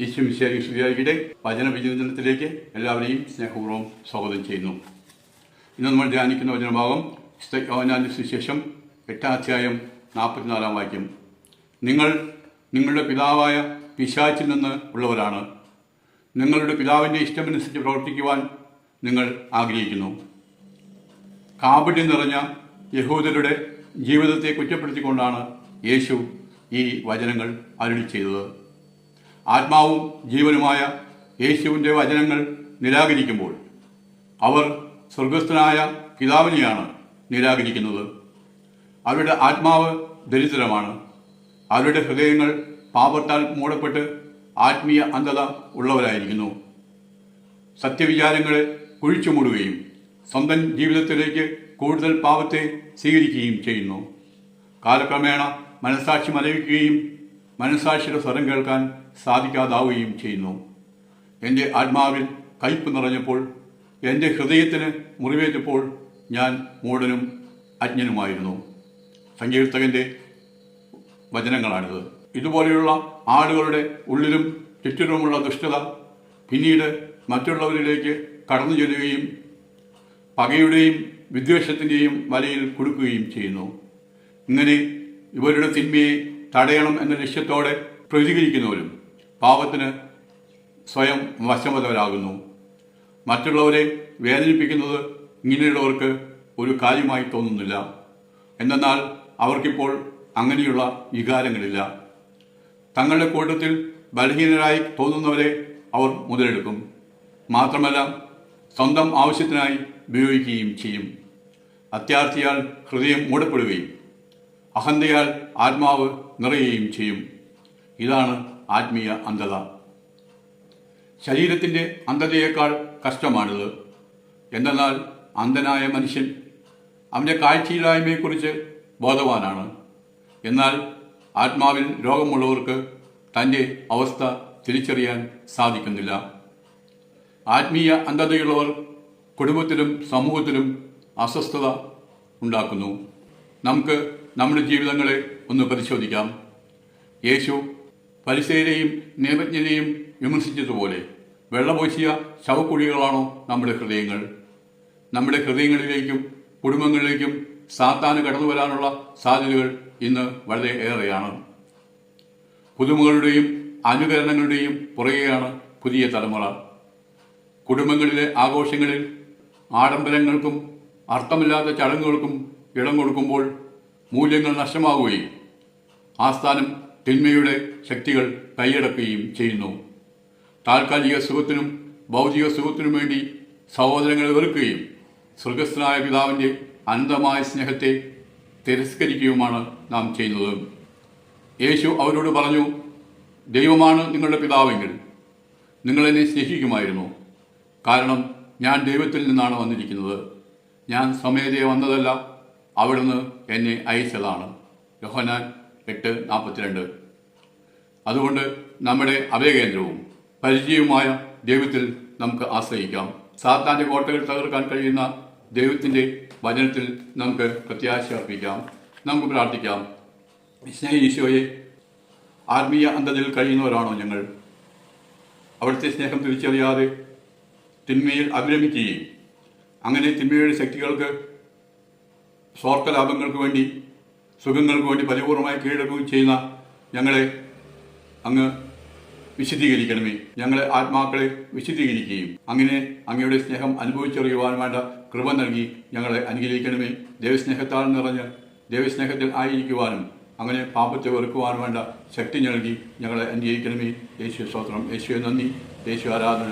ഈശ്വം വിശേഷിക്കുകയായിരിക്കട്ടെ വചന വിചിന്തനത്തിലേക്ക് എല്ലാവരെയും സ്നേഹപൂർവം സ്വാഗതം ചെയ്യുന്നു. ഇന്ന് നമ്മൾ ധ്യാനിക്കുന്ന വചനഭാഗം യോഹന്നാന്റെ സുശേഷം എട്ടാം അധ്യായം നാൽപ്പത്തിനാലാം വാക്യം. നിങ്ങൾ നിങ്ങളുടെ പിതാവായ പിശാച്ചിൽ നിന്ന് ഉള്ളവരാണ്. നിങ്ങളുടെ പിതാവിന്റെ ഇഷ്ടമനുസരിച്ച് പ്രവർത്തിക്കുവാൻ നിങ്ങൾ ആഗ്രഹിക്കുന്നു. കാപട്യം നിറഞ്ഞ യഹൂദരുടെ ജീവിതത്തെ കുറ്റപ്പെടുത്തിക്കൊണ്ടാണ് യേശു ഈ വചനങ്ങൾ അരുളി ചെയ്തത്. ആത്മാവും ജീവനുമായ യേശുവിന്റെ വചനങ്ങൾ നിരാകരിക്കുമ്പോൾ അവർ സ്വർഗസ്ഥനായ പിതാവിനെയാണ് നിരാകരിക്കുന്നത്. അവരുടെ ആത്മാവ് ദരിദ്രമാണ്. അവരുടെ ഹൃദയങ്ങൾ പാപത്താൽ മൂടപ്പെട്ട് ആത്മീയ അന്ധത ഉള്ളവരായിരിക്കുന്നു. സത്യവിചാരങ്ങളെ കുഴിച്ചു മൂടുകയും സ്വന്തം ജീവിതത്തിലേക്ക് കൂടുതൽ പാപത്തെ സ്വീകരിക്കുകയും ചെയ്യുന്നു. കാലക്രമേണ മനസാക്ഷി മലയിക്കുകയും മനസാക്ഷിയുടെ സ്വരം കേൾക്കാൻ സാധിക്കാതാവുകയും ചെയ്യുന്നു. എന്റെ ആത്മാവിൽ കയ്പ് നിറഞ്ഞപ്പോൾ എന്റെ ഹൃദയത്തിന് മുറിവേറ്റപ്പോൾ ഞാൻ മൂടനും അജ്ഞനുമായിരുന്നു. സങ്കീർത്തകന്റെ വചനങ്ങളാണിത്. ഇതുപോലെയുള്ള ആളുകളുടെ ഉള്ളിലും ചുറ്റിലുമുള്ള ദുഷ്ടത പിന്നീട് മറ്റുള്ളവരിലേക്ക് കടന്നു ചെല്ലുകയും പകയുടെയും വിദ്വേഷത്തിന്റെയും വലയിൽ കൊടുക്കുകയും ചെയ്യുന്നു. ഇങ്ങനെ ഇവരുടെ തിന്മയെ തടയണം എന്ന ലക്ഷ്യത്തോടെ പ്രതികരിക്കുന്നവരും പാപത്തിന് സ്വയം വശമതവരാകുന്നു മറ്റുള്ളവരെ വേദനിപ്പിക്കുന്നത് ഇങ്ങനെയുള്ളവർക്ക് ഒരു കാര്യമായി തോന്നുന്നില്ല. എന്തെന്നാൽ അവർക്കിപ്പോൾ അങ്ങനെയുള്ള വികാരങ്ങളില്ല. തങ്ങളുടെ കൂട്ടത്തിൽ ബലഹീനരായി തോന്നുന്നവരെ അവർ മുതലെടുക്കും. മാത്രമല്ല സ്വന്തം ആവശ്യത്തിനായി ഉപയോഗിക്കുകയും ചെയ്യും. അത്യാർത്ഥിയാൽ ഹൃദയം മൂടപ്പെടുകയും അഹന്തയാൽ ആത്മാവ് നിറയുകയും ചെയ്യും. ഇതാണ് ആത്മീയ അന്ധത. ശരീരത്തിന്റെ അന്ധതയേക്കാൾ കഷ്ടമാണിത്. എന്തെന്നാൽ അന്ധനായ മനുഷ്യൻ അവന്റെ കാഴ്ചയില്ലായ്മയെക്കുറിച്ച് ബോധവാനാണ്. എന്നാൽ ആത്മാവിൽ രോഗമുള്ളവർക്ക് തന്റെ അവസ്ഥ തിരിച്ചറിയാൻ സാധിക്കുന്നില്ല. ആത്മീയ അന്ധതയുള്ളവർ കുടുംബത്തിലും സമൂഹത്തിലും അസ്വസ്ഥത ഉണ്ടാക്കുന്നു. നമുക്ക് നമ്മുടെ ജീവിതങ്ങളെ ഒന്ന് പരിശോധിക്കാം. യേശു പരിസരെയും നിയമജ്ഞനെയും വിമർശിച്ചതുപോലെ വെള്ളപൂശിയ ശവക്കുഴികളാണോ നമ്മുടെ ഹൃദയങ്ങൾ? നമ്മുടെ ഹൃദയങ്ങളിലേക്കും കുടുംബങ്ങളിലേക്കും സാത്താന് കടന്നു വരാനുള്ള സാധ്യതകൾ ഇന്ന് വളരെ ഏറെയാണ്. പുതുമകളുടെയും അനുകരണങ്ങളുടെയും പുറകെയാണ് പുതിയ തലമുറ. കുടുംബങ്ങളിലെ ആഘോഷങ്ങളിൽ ആഡംബരങ്ങൾക്കും അർത്ഥമില്ലാത്ത ചടങ്ങുകൾക്കും ഇടം കൊടുക്കുമ്പോൾ മൂല്യങ്ങൾ നഷ്ടമാവുകയും ആസ്ഥാനം തിന്മയുടെ ശക്തികൾ കൈയടക്കുകയും ചെയ്യുന്നു. താൽക്കാലിക സുഖത്തിനും ഭൗതിക സുഖത്തിനും വേണ്ടി സഹോദരങ്ങളെ വെറുക്കുകയും സ്വർഗസ്ഥനായ പിതാവിന്റെ അനന്തമായ സ്നേഹത്തെ തിരസ്കരിക്കുകയുമാണ് നാം ചെയ്യുന്നത്. യേശു അവരോട് പറഞ്ഞു ദൈവമാണ് നിങ്ങളുടെ പിതാവെങ്കിൽ നിങ്ങളെന്നെ സ്നേഹിക്കുമായിരുന്നു. കാരണം ഞാൻ ദൈവത്തിൽ നിന്നാണ് വന്നിരിക്കുന്നത്. ഞാൻ സ്വമേധയെ വന്നതല്ല അവിടുന്ന് എന്നെ അയച്ചതാണ്. യോഹനാൻ എട്ട് നാൽപ്പത്തിരണ്ട്. അതുകൊണ്ട് നമ്മുടെ അഭയകേന്ദ്രവും പരിചയവുമായ ദൈവത്തിൽ നമുക്ക് ആശ്രയിക്കാം. സാത്താന്റെ കോട്ടകൾ തകർക്കാൻ കഴിയുന്ന ദൈവത്തിന്റെ വചനത്തിൽ നമുക്ക് പ്രത്യാശ അർപ്പിക്കാം. നമുക്ക് പ്രാർത്ഥിക്കാം. സ്നേഹ ഈശോയെ ആത്മീയ അന്ധതയിൽ കഴിയുന്നവരാണോ ഞങ്ങൾ? അവിടുത്തെ സ്നേഹം തിരിച്ചറിയാതെ തിന്മയിൽ അഭിരമിക്കുകയും അങ്ങനെ തിന്മയുടെ ശക്തികൾക്ക് സ്വാർത്ഥ ലാഭങ്ങൾക്ക് വേണ്ടി സുഖങ്ങൾക്ക് വേണ്ടി പരിപൂർണമായി കീഴടക്കുകയും ചെയ്യുന്ന ഞങ്ങളെ അങ്ങ് വിശദീകരിക്കണമേ ഞങ്ങളെ ആത്മാക്കളെ വിശദീകരിക്കുകയും അങ്ങനെ അങ്ങയുടെ സ്നേഹം അനുഭവിച്ചറിയുവാൻ വേണ്ട കൃപ നൽകി ഞങ്ങളെ അനുഗ്രഹിക്കണമേ. ദൈവസ്നേഹത്താൽ നിറഞ്ഞ് ദൈവസ്നേഹത്തിൽ ആയിരിക്കുവാനും അങ്ങനെ പാപത്തെ വെറുക്കുവാനും വേണ്ട ശക്തി നൽകി ഞങ്ങളെ അനുഗ്രഹിക്കണമേ. യേശു സ്തോത്രം. യേശുവെ നന്ദി. യേശു ആരാധന.